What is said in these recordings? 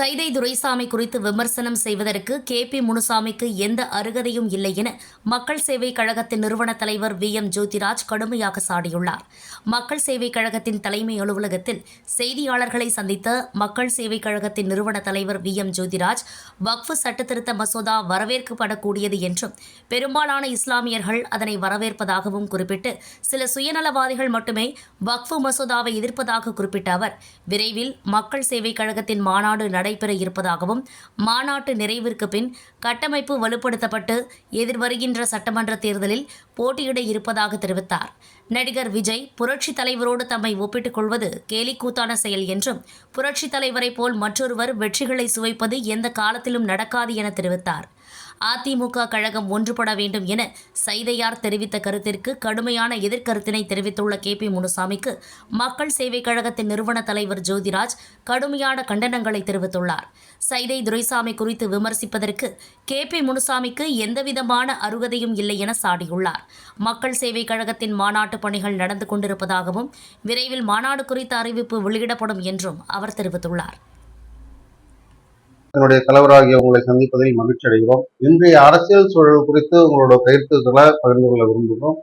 சைதை துரைசாமி குறித்து விமர்சனம் செய்வதற்கு கே பி முனுசாமிக்கு எந்த அருகதையும் இல்லை என மக்கள் சேவை கழகத்தின் நிறுவன தலைவர் வி எம் ஜோதிராஜ் கடுமையாக சாடியுள்ளார். மக்கள் சேவை கழகத்தின் தலைமை அலுவலகத்தில் செய்தியாளர்களை சந்தித்த மக்கள் சேவை கழகத்தின் நிறுவன தலைவர் வி எம் ஜோதிராஜ் வக்ஃபு சட்டத்திருத்த மசோதா வரவேற்கப்படக்கூடியது என்றும் பெரும்பாலான இஸ்லாமியர்கள் அதனை வரவேற்பதாகவும் குறிப்பிட்டு சில சுயநலவாதிகள் மட்டுமே வக்ஃபு மசோதாவை எதிர்ப்பதாக குறிப்பிட்ட அவர் விரைவில் மக்கள் சேவை கழகத்தின் மாநாடு நடை நடைபெற இருப்பதாகவும் மாநாட்டு நிறைவிற்கு பின் கட்டமைப்பு வலுப்படுத்தப்பட்டு எதிர்வருகின்ற சட்டமன்ற தேர்தலில் போட்டியிட இருப்பதாக தெரிவித்தார். நடிகர் விஜய் புரட்சித் தலைவரோடு தம்மை ஒப்பிட்டுக் கொள்வது கேலிக்கூத்தான செயல் என்றும் புரட்சித் தலைவரை போல் மற்றொருவர் வெற்றிகளை சுவைப்பது எந்த காலத்திலும் நடக்காது என தெரிவித்தார். அதிமுக கழகம் ஒன்றுபட வேண்டும் என சைதையார் தெரிவித்த கருத்திற்கு கடுமையான எதிர்கருத்தினை தெரிவித்துள்ள கே பி முனுசாமிக்கு மக்கள் சேவை கழகத்தின் நிறுவன தலைவர் ஜோதிராஜ் கடுமையான கண்டனங்களை தெரிவித்துள்ளார். சைதை துரைசாமி குறித்து விமர்சிப்பதற்கு கே பி முனுசாமிக்கு எந்தவிதமான அருகதையும் இல்லை என சாடியுள்ளார். மக்கள் சேவை கழகத்தின் மாநாட்டு பணிகள் நடந்து கொண்டிருப்பதாகவும் விரைவில் மாநாடு குறித்த அறிவிப்பு வெளியிடப்படும் என்றும் அவர் தெரிவித்துள்ளார். என்னுடைய தலைவராகிய உங்களை சந்திப்பதில் மகிழ்ச்சி அடைகிறோம். இன்றைய அரசியல் சூழல் குறித்து உங்களோட கருத்துக்களை பகிர்ந்து கொள்ள விரும்புகிறோம்.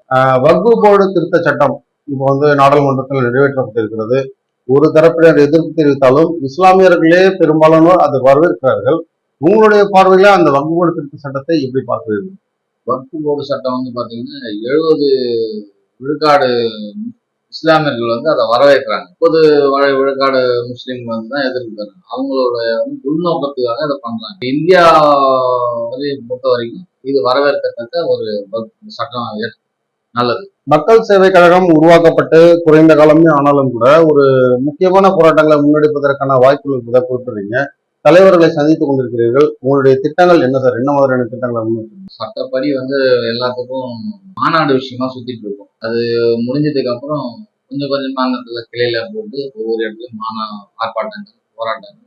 வகுப்பு வக்பு போர்டு திருத்த சட்டம் இப்போ வந்து நாடாளுமன்றத்தில் நிறைவேற்றப்பட்டிருக்கிறது. ஒரு தரப்பினர் எதிர்ப்பு தெரிவித்தாலும் இஸ்லாமியர்களே பெரும்பாலானோர் அதை வரவேற்கிறார்கள். உங்களுடைய பார்வையில அந்த வக்பு போர்டு திருத்த சட்டத்தை எப்படி பார்க்கிறீர்கள்? வக்ஃபு போர்டு சட்டம் வந்து பாத்தீங்கன்னா எழுபது விழுக்காடு இஸ்லாமியர்கள் வந்து அதை வரவேற்கிறாங்க. பொது வ- விழுக்காடு முஸ்லீம்கள் வந்து தான் எதிர்க்கிறாங்க. அவங்களோட உள்நோக்கத்துக்காக அதை பண்றாங்க. இந்தியா வரையை பொறுத்த வரைக்கும் இது வரவேற்கத்தக்க ஒரு சட்டம் நல்லது. மக்கள் சேவை கழகம் உருவாக்கப்பட்டு குறைந்த காலமே ஆனாலும் கூட ஒரு முக்கியமான போராட்டங்களை முன்னெடுப்பதற்கான வாய்ப்புகள் இருப்பதை குறிப்பிடுறீங்க தலைவர்களை சந்தித்துக் கொண்டிருக்கிறீர்கள். உங்களுடைய திட்டங்கள் என்ன சார்? என்ன மாதிரியான திட்டங்களை சட்டப்படி வந்து எல்லாத்துக்கும் மாநாடு விஷயமா சுத்திட்டு இருக்கோம். அது முடிஞ்சதுக்கு அப்புறம் கொஞ்சம் கொஞ்சம் மாநிலத்துல கிளையில போட்டு ஒவ்வொரு இடத்துலயும் மாநா ஆர்ப்பாட்டங்கள் போராட்டங்கள்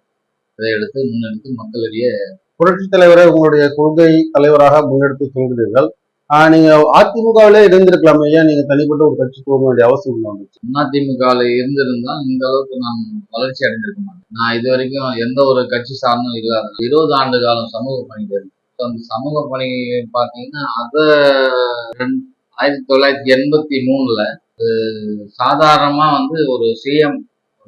இதை எடுத்து முன்னெடுத்து மக்களிடையே புரட்சி தலைவரை உங்களுடைய கொள்கை தலைவராக முன்னெடுத்து செல்கிறீர்கள். நீங்க அதிமுகவில இருந்திருக்கலாமே. ஏன் நீங்க தனிப்பட்ட ஒரு கட்சி போக வேண்டிய அவசியம் இல்லாம வந்துச்சு அதிமுகவில் இருந்திருந்தா இந்த அளவுக்கு நான் வளர்ச்சி அடைஞ்சிருக்க மாட்டேன். நான் இது வரைக்கும் எந்த ஒரு கட்சி சார்ந்தும் இல்லாத இருபது ஆண்டு காலம் சமூக பணிக்கு இருக்கேன் அந்த சமூக பணி பார்த்தீங்கன்னா அதை ஆயிரத்தி தொள்ளாயிரத்தி எண்பத்தி மூணுல சாதாரணமா வந்து ஒரு சிஎம்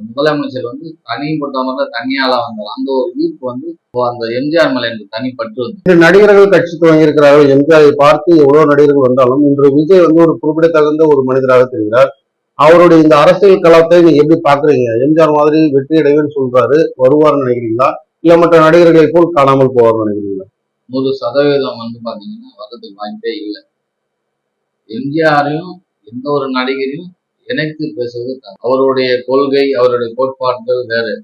முதலமைச்சர் வந்து தனிப்பட்டவங்க தனியாளா வந்தார் அந்த ஒரு ஈர்ப்பு வந்து அந்த எம்ஜிஆர் மேல எனக்கு தனி பற்று வந்து. நடிகர்கள் கட்சி துவங்கியிருக்கிறார்கள் எம்ஜிஆரை பார்த்து எவ்வளவு நடிகர்கள் வந்தாலும் இன்று விஜய் வந்து ஒரு குறிப்பிடத்தகுந்த ஒரு மனிதராக தெரிகிறார். அவருடைய இந்த அரசியல் களத்தை நீங்க எப்படி பாக்குறீங்க எம்ஜிஆர் மாதிரி வெற்றி அடைவேன்னு சொல்றாரு வருவார்னு நினைக்கிறீங்களா? இல்ல மற்ற நடிகர்களை போல் காணாமல் போவார்னு நினைக்கிறீங்களா? நூறு சதவீதம் வந்து பாத்தீங்கன்னா வர்றதுக்கு வாய்ப்பே இல்லை. எம்ஜிஆரையும் எந்த ஒரு நடிகரையும் இணைத்து பேசுவது அவருடைய கொள்கை அவருடைய கோட்பாடுகள் வேறு.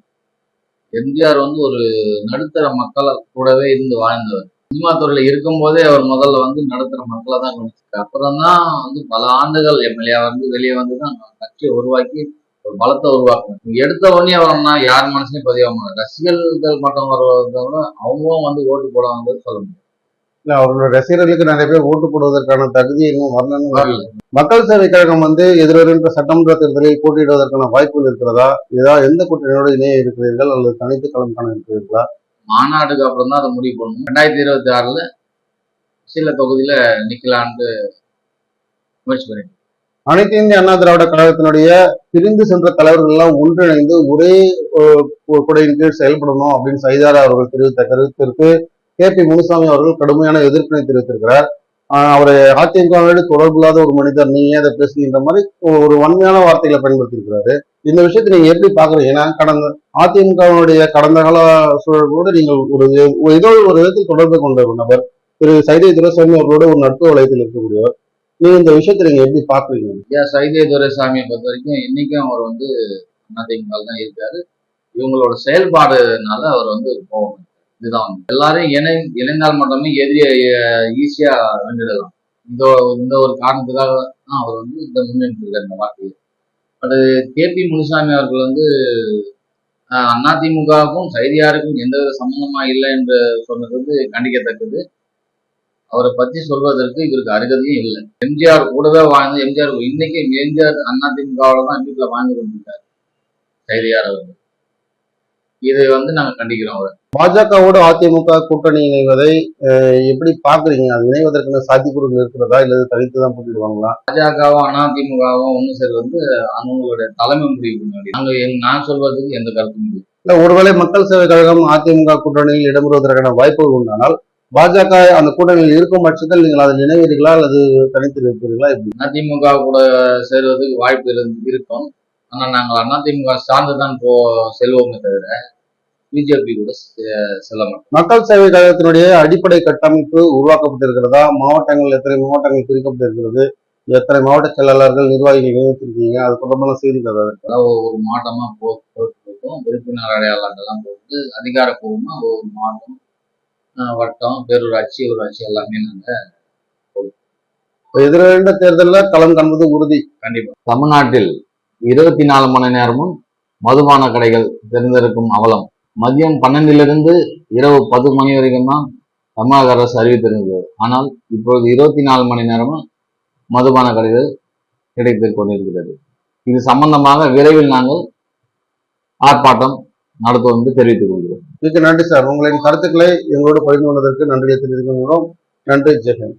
எம்ஜிஆர் வந்து ஒரு நடுத்தர மக்களை கூடவே இருந்து வாழ்ந்தவர். சினிமா துறையில இருக்கும்போதே அவர் முதல்ல வந்து நடுத்தர மக்களை தான் கவனிச்சார் அப்புறம் தான் வந்து பல ஆண்டுகள் எம்எல்ஏ வந்து வெளியே வந்து தான் கட்சியை உருவாக்கி ஒரு பலத்தை உருவாக்கணும் எடுத்த உடனே அவர்னா யார் மனசுலயும் பதிவாக ரசிகர்கள் மட்டும் வருவதை விட அவங்களும் வந்து ஓட்டு போடுவாங்கன்னு சொல்ல முடியும். இல்ல அவர்களுடைய ரசிகர்களுக்கு நிறைய பேர் ஓட்டு போடுவதற்கான தகுதி இன்னும் வரலன்னு வரல. மக்கள் சேவை கழகம் வந்து எதிர்வருகின்ற சட்டமன்ற தேர்தலில் போட்டியிடுவதற்கான வாய்ப்புகள் இருக்கிறதா? ஏதாவது எந்த கூட்டணியோடு இணைய இருக்கிறீர்கள்? அல்லது தனித்து களம் காண இருக்கிறீர்களா? மாநாடுக்கு அப்புறம் தான் அதை முடிவு பண்ணணும். ரெண்டாயிரத்தி இருபத்தி ஆறுல சில தொகுதியில நிக்கலான்ட்டு முயற்சி பண்ணிட்டு அனைத்து இந்திய அண்ணா திராவிட கழகத்தினுடைய பிரிந்து சென்ற தலைவர்கள் எல்லாம் ஒன்றிணைந்து ஒரே குடையின் கீழ் செயல்படணும் அப்படின்னு சைதாரா அவர்கள் தெரிவித்த கருத்திற்கு கே பி முனுசாமி அவர்கள் கடுமையான எதிர்ப்பினை தெரிவித்திருக்கிறார். அவரை அதிமுகவோடு தொடர்பு இல்லாத ஒரு மனிதர் நீ ஏன் அதை பேசுகின்ற மாதிரி ஒரு- வன்மையான வார்த்தைகளை பயன்படுத்தியிருக்கிறாரு. இந்த விஷயத்தை நீங்க எப்படி பாக்குறீங்க ஏன்னா கடந்த அதிமுகவுடைய கடந்த கால சூழலோடு நீங்கள் ஒரு ஒரு ஏதோ ஒரு விதத்தில் தொடர்பு கொண்ட ஒரு நபர் திரு சைதை துரைசாமி அவர்களோட ஒரு நட்பு வளையத்தில் இருக்கக்கூடியவர். நீங்க இந்த விஷயத்தை நீங்க எப்படி பாக்குறீங்க ஐயா சைதே துரைசாமியை பொறுத்த வரைக்கும் இன்னைக்கும் அவர் வந்து அதிமுக தான் இருக்காரு. இவங்களோட செயல்பாடுனால அவர் வந்து போகணும் இதுதான். எல்லாரும் இணை இணைந்தால் மட்டுமே எதிரியை ஈஸியா வென்றிடலாம். இந்த இந்த ஒரு காரணத்துக்காக தான் அவர் வந்து இந்த முன்னெடுத்திருக்கார் இந்த வார்த்தையை. பட் கேபி முனுசாமி அவர்கள் வந்து அதிமுகவுக்கும் சைதியாருக்கும் எந்தவித சம்பந்தமா இல்லை என்று சொன்னது வந்து கண்டிக்கத்தக்கது. அவரை பத்தி சொல்வதற்கு இவருக்கு அருகதையும் இல்லை. எம்ஜிஆர் கூடவே வாழ்ந்து எம்ஜிஆர் இன்னைக்கு எம்ஜிஆர் அதிமுகவில் தான் வீட்டில் வாழ்ந்து கொண்டிருக்காரு சைதியார் அவர்கள். இதை வந்து நாங்க கண்டிக்கிறோம் அவரை. பாஜகவோடு அதிமுக கூட்டணி இணைவதை எப்படி பாக்குறீங்க அது இணைவதற்கான சாத்தியக்கூறுகள் இருக்கிறதா? இல்லது தனித்து தான் போட்டிடுவாங்களா? பாஜகவும் அதிமுகவும் ஒண்ணு சேர்ந்து வந்து அவங்களுடைய தலைமை முடிவு பண்ண நாங்க நான் சொல்வதற்கு எந்த கருத்தும் இல்லை. இல்ல ஒருவேளை மக்கள் சேவை கழகம் அதிமுக கூட்டணியில் இடம்பெறுவதற்கான வாய்ப்புகள் உண்டானால் பாஜக அந்த கூட்டணியில் இருக்கும் பட்சத்தில் நீங்கள் அதில் இணைவீர்களா? அல்லது தனித்து இருப்பீர்களா எப்படி? அதிமுக கூட சேர்வதற்கு வாய்ப்பு இருந்து இருக்கும். ஆனா நாங்கள் அதிமுக சார்ந்து தான் போ செல்வோமே தவிர பிஜேபி கூட செ- செல்ல மாட்டோம். மக்கள் சேவை கழகத்தினுடைய அடிப்படை கட்டமைப்பு உருவாக்கப்பட்டிருக்கிறதா? மாவட்டங்கள் எத்தனை மாவட்டங்கள் பிரிக்கப்பட்டிருக்கிறது? எத்தனை மாவட்ட செயலாளர்கள் நிர்வாகிகள் நியமித்திருக்கீங்க? அது தொடர்பான செய்திகள்? அதாவது ஒரு மாவட்டமா போ உறுப்பினர் அடையாளங்கள்லாம் போட்டு அதிகாரப்பூர்வமா ஒரு மாவட்டம் ஆஹ் வட்டம் பேரூராட்சி ஊராட்சி எல்லாமே நாங்க இப்ப எதிர்வருட தேர்தலில் களம் காண்பது உறுதி. கண்டிப்பா. தமிழ்நாட்டில் இருபத்தி நாலு மணி நேரமும் மதுபான கடைகள் திறந்திருக்கும் அவலம். மதியம் பன்னெண்டிலிருந்து இரவு பத்து மணி வரைக்கும் தான் தமிழக அரசு அறிவித்திருந்தது ஆனால் இப்பொழுது இருபத்தி நாலு மணி நேரமும் மதுபான கடைகள் கிடைத்து கொண்டிருக்கிறது. இது சம்பந்தமாக விரைவில் நாங்கள் ஆர்ப்பாட்டம் நடத்துவோம் என்று தெரிவித்துக் கொள்கிறோம். மிக்க நன்றி சார். உங்களின் கருத்துக்களை எங்களோடு பகிர்ந்து கொண்டதற்கு நன்றியை தெரிவித்துக் கொள்கிறோம். நன்றி. ஜெகன்